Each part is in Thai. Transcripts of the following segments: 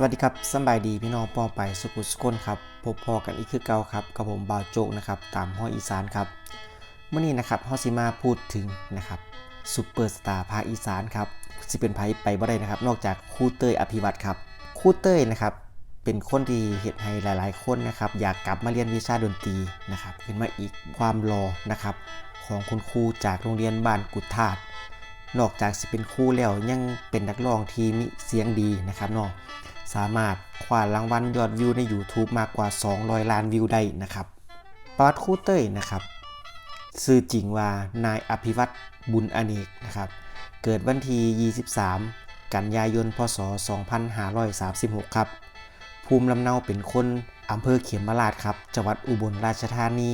สวัสดีครับสบายดีพี่น้องปอไปสุขุสกุลครับพบพอกันอีกคือเก่าครับกับผมบาวโจกนะครับตามห้อยอีสานครับเมื่อนี้นะครับฮอซิมาพูดถึงนะครับซูเปอร์สตาร์ภาคอีสานครับสิเป็นไผไปบ่ได้นะครับ นอกจากครูเต้ยอภิวัตรครับครูเต้ยนะครับเป็นคนที่เห็นให้หลาย ๆ คนนะครับอยากกลับมาเรียนวิชาดนตรีนะครับขึ้นมาอีกความรอนะครับของคุณครูจากโรงเรียนบ้านกุดธาตุนอกจากสิเป็นครูแล้วยังเป็นนักร้องที่มีเสียงดีนะครับเนาะ สามารถคว้ารางวัลยอดวิวใน YouTube มากกว่า 200 ล้านวิวได้นะครับประวัติครูเต้ยนะครับชื่อจริงว่านายอภิวัตบุญอเนกนะครับ เกิดวันที่23 กันยายน พศ 2536 ครับ ภูมิลำเนาเป็นคนอำเภอเขมราชครับ จังหวัดอุบลราชธานี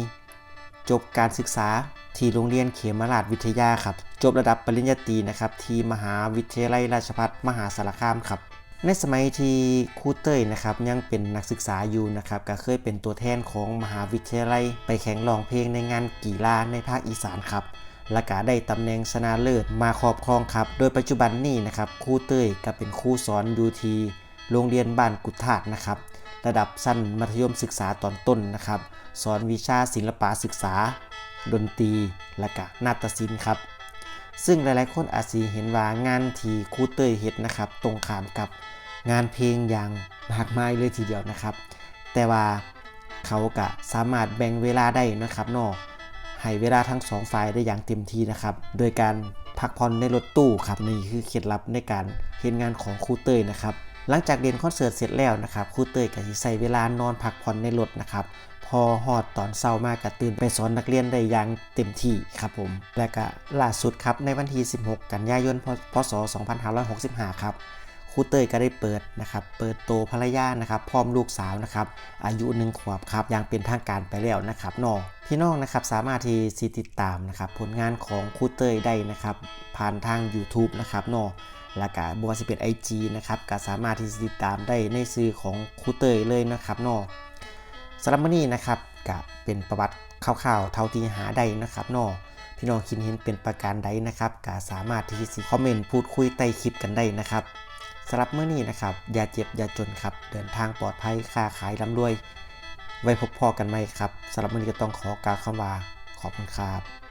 จบการศึกษาที่โรงเรียนเขมราชวิทยาครับ จบระดับปริญญาตรีนะครับ ที่มหาวิทยาลัยราชภัฏมหาสารคามครับ ในสมัยที่ครูเต้ยนะครับยังเป็นนักศึกษาอยู่นะครับก็เคยเป็นตัวแทนของมหาวิทยาลัย ไปแข่งร้องเพลงในงานกีฬาในภาคอีสานครับและก็ได้ตำแหน่งชนะเลิศมาครอบครองครับ โดยปัจจุบันนี้นะครับครูเต้ยก็เป็นครูสอนอยู่ที่โรงเรียนบ้านกุดธาตนะครับ ระดับสั้นมัธยมศึกษาตอนต้นนะครับ สอนวิชาศิลปะศึกษา ดนตรี และก็นาฏศิลป์ครับ ซึ่งหลายๆ คนอาจสีเห็นว่างานที่ครูเตยเฮ็ดนะครับ ตรงข้ามกับงานเพลงอย่างมากมายเลยทีเดียวนะครับ แต่ว่าเขาก็สามารถแบ่งเวลาได้นะครับนอกให้เวลาทั้งสองฝ่ายได้อย่างเต็มที่นะครับ โดยการพักผ่อนในรถตู้ครับนี่คือเคล็ดลับในการเห็นงานของครูเตยนะครับ หลังจากเรียนคอนเสิร์ตเสร็จแล้วนะครับครูเตยก็สิใส่เวลานอนพักผ่อนในรถนะครับพอฮอดตอนเช้ามากก็ตื่นไปสอนนักเรียนได้อย่างเต็มที่ครับผม และก็ล่าสุดครับในวันที่ 16 กันยายนพพศ 2565 ครับครูเตยก็ได้เปิดนะครับเปิดโตภรรยานะครับพร้อมลูกสาวนะครับอายุหนึ่งขวบครับอย่างเป็นทางการไปแล้วนะครับนอพี่น้องนะครับสามารถที่สิติดตามนะครับผลงานของครูเตยได้นะครับผ่านทาง YouTube นะครับนอ แล้วก็บัวสิเป็น IG นะครับก็สามารถที่จะติดตามได้ในซื้อของครูเตยเลยนะครับนอสำหรับมื้อนี้นะครับก็เป็นประวัติคร่าวๆเท่าที่หาได้นะครับนอพี่น้องคิดเห็นเป็นประการใดนะครับก็สามารถที่จะคอมเมนต์พูดคุยใต้คลิปกันได้นะครับสำหรับมื้อนี้นะครับอย่าเจ็บอย่าจนครับเดินทางปลอดภัยค้าขายร่ำรวย ไว้พบพอกันไหมครับสำหรับมื้อนี้ก็ต้องขอกล่าวคำว่าขอบคุณครับ